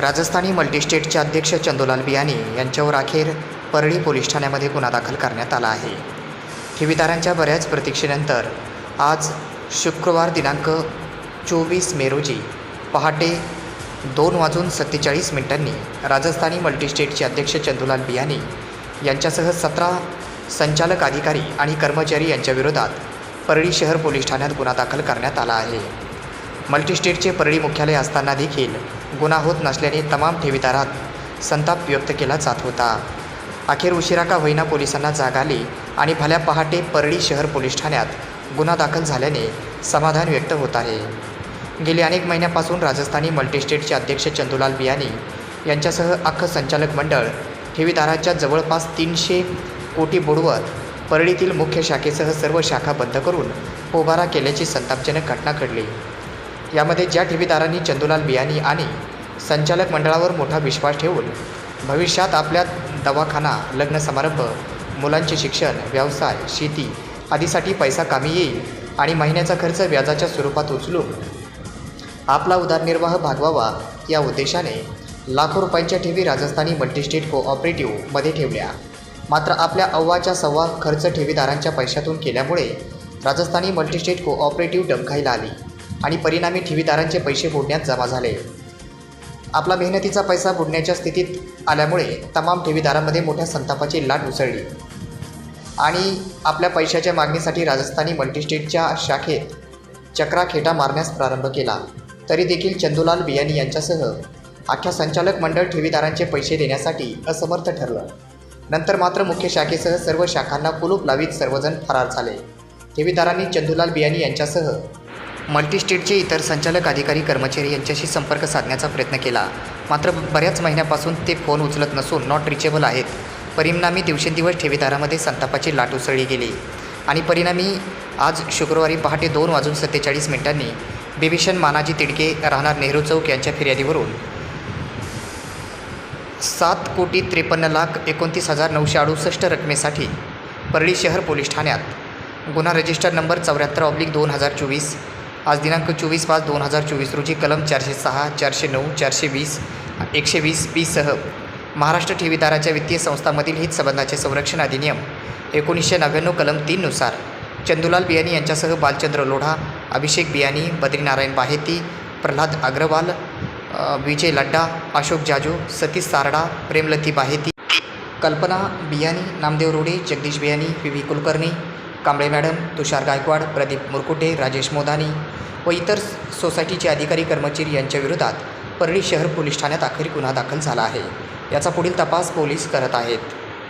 राजस्थानी मल्टीस्टेटचे अध्यक्ष चंदूलाल बियानी यांच्यावर अखेर परळी पोलीस ठाण्यामध्ये गुन्हा दाखल करण्यात आला आहे. ठेवीदारांच्या बऱ्याच प्रतीक्षेनंतर आज शुक्रवार दिनांक चोवीस मे रोजी पहाटे दोन वाजून सत्तेचाळीस मिनिटांनी राजस्थानी मल्टीस्टेटचे अध्यक्ष चंदूलाल बियानी यांच्यासह सतरा संचालक अधिकारी आणि कर्मचारी यांच्याविरोधात परळी शहर पोलीस ठाण्यात गुन्हा दाखल करण्यात आला आहे. मल्टीस्टेटचे परळी मुख्यालय असताना देखील गुन्हा होत नसल्याने तमाम ठेवीदारात संताप व्यक्त केला जात होता. अखेर उशिरा का होईना पोलिसांना जाग आली आणि भल्या पहाटे परळी शहर पोलीस ठाण्यात गुन्हा दाखल झाल्याने समाधान व्यक्त होत आहे. गेली अनेक महिन्यापासून राजस्थानी मल्टीस्टेटचे अध्यक्ष चंदुलाल बियानी यांच्यासह अख्खं संचालक मंडळ ठेवीदाराच्या जवळपास तीनशे कोटी बुडवत परळीतील मुख्य शाखेसह सर्व शाखा बंद करून पोबारा केल्याची संतापजनक घटना घडली. यामध्ये ज्या ठेवीदारांनी चंदूलाल बियानी आणि संचालक मंडळावर मोठा विश्वास ठेवून भविष्यात आपल्या दवाखाना लग्न समारंभ मुलांचे शिक्षण व्यवसाय शेती आदीसाठी पैसा कामी येईल आणि महिन्याचा खर्च व्याजाच्या स्वरूपात उचलून आपला उदरनिर्वाह भागवावा या उद्देशाने लाखो रुपयांच्या ठेवी राजस्थानी मल्टीस्टेट कोऑपरेटिव्हमध्ये ठेवल्या. मात्र आपल्या अव्वाच्या सव्वा खर्च ठेवीदारांच्या पैशातून केल्यामुळे राजस्थानी मल्टीस्टेट कोऑपरेटिव्ह डमखाईला आली. आणि परिणामी ठेवीदारांचे पैसे बुडण्यात जमा झाले. आपला मेहनतीचा पैसा बुडण्याच्या स्थितीत आल्यामुळे तमाम ठेवीदारांमध्ये मोठ्या संतापाची लाट उसळली. आणि आपल्या पैशाच्या मागणीसाठी राजस्थानी मल्टीस्टेटच्या शाखेत चक्राखेटा मारण्यास प्रारंभ केला. तरी देखील चंदूलाल बियानी यांच्यासह अख्ख्या संचालक मंडळ ठेवीदारांचे पैसे देण्यासाठी असमर्थ ठरलं. नंतर मात्र मुख्य शाखेसह सर्व शाखांना कुलूप लावीत सर्वजण फरार झाले. ठेवीदारांनी चंदूलाल बियानी यांच्यासह मल्टीस्टेटचे इतर संचालक अधिकारी कर्मचारी यांच्याशी संपर्क साधण्याचा प्रयत्न केला. मात्र बऱ्याच महिन्यापासून ते फोन उचलत नसून नॉट रिचेबल आहेत. परिणामी दिवसेंदिवस ठेवीदारामध्ये संतापाची लाट उसळली गेली. आणि परिणामी आज शुक्रवारी पहाटे दोन वाजून सत्तेचाळीस मिनिटांनी बिभीषण मानाजी तिडके राहणार नेहरू चौक यांच्या फिर्यादीवरून. सात कोटी त्रेपन्न लाख एकोणतीस हजार नऊशे अडुसष्ट रकमेसाठी परळी शहर पोलीस ठाण्यात. गुन्हा रजिस्टर नंबर चौऱ्याहत्तर ऑब्लिक दोन हजार चोवीस आज दिनांक चोवीस पाच दोन हजार चोवीस रोजी कलम चारशे सहा चारशे नऊ चारशे वीस एकशे वीस बीसह महाराष्ट्र ठेवीदाराच्या वित्तीय संस्थांमधील हितसंबंधाचे संरक्षण अधिनियम एकोणीसशे नव्याण्णव कलम तीननुसार चंदुलाल बियानी यांच्यासह बालचंद्र लोढा अभिषेक बियानी बद्रीनारायण बाहेती प्रल्हाद अग्रवाल विजय Ladda Ashok Jaju Satish Sarda Premlata Baheti Kalpana Biyani Namdev Rode Jagdish Biyani P V Kulkarni Kamble madam Tushar Gaikwad Pradeep Murkute Rajesh Modani व इतर सोसायटीचे अधिकारी कर्मचारी यांच्याविरोधात परळी शहर पोलीस ठाण्यात अखेर गुन्हा दाखल झाला आहे. याचा पुढील तपास पोलीस करत आहेत.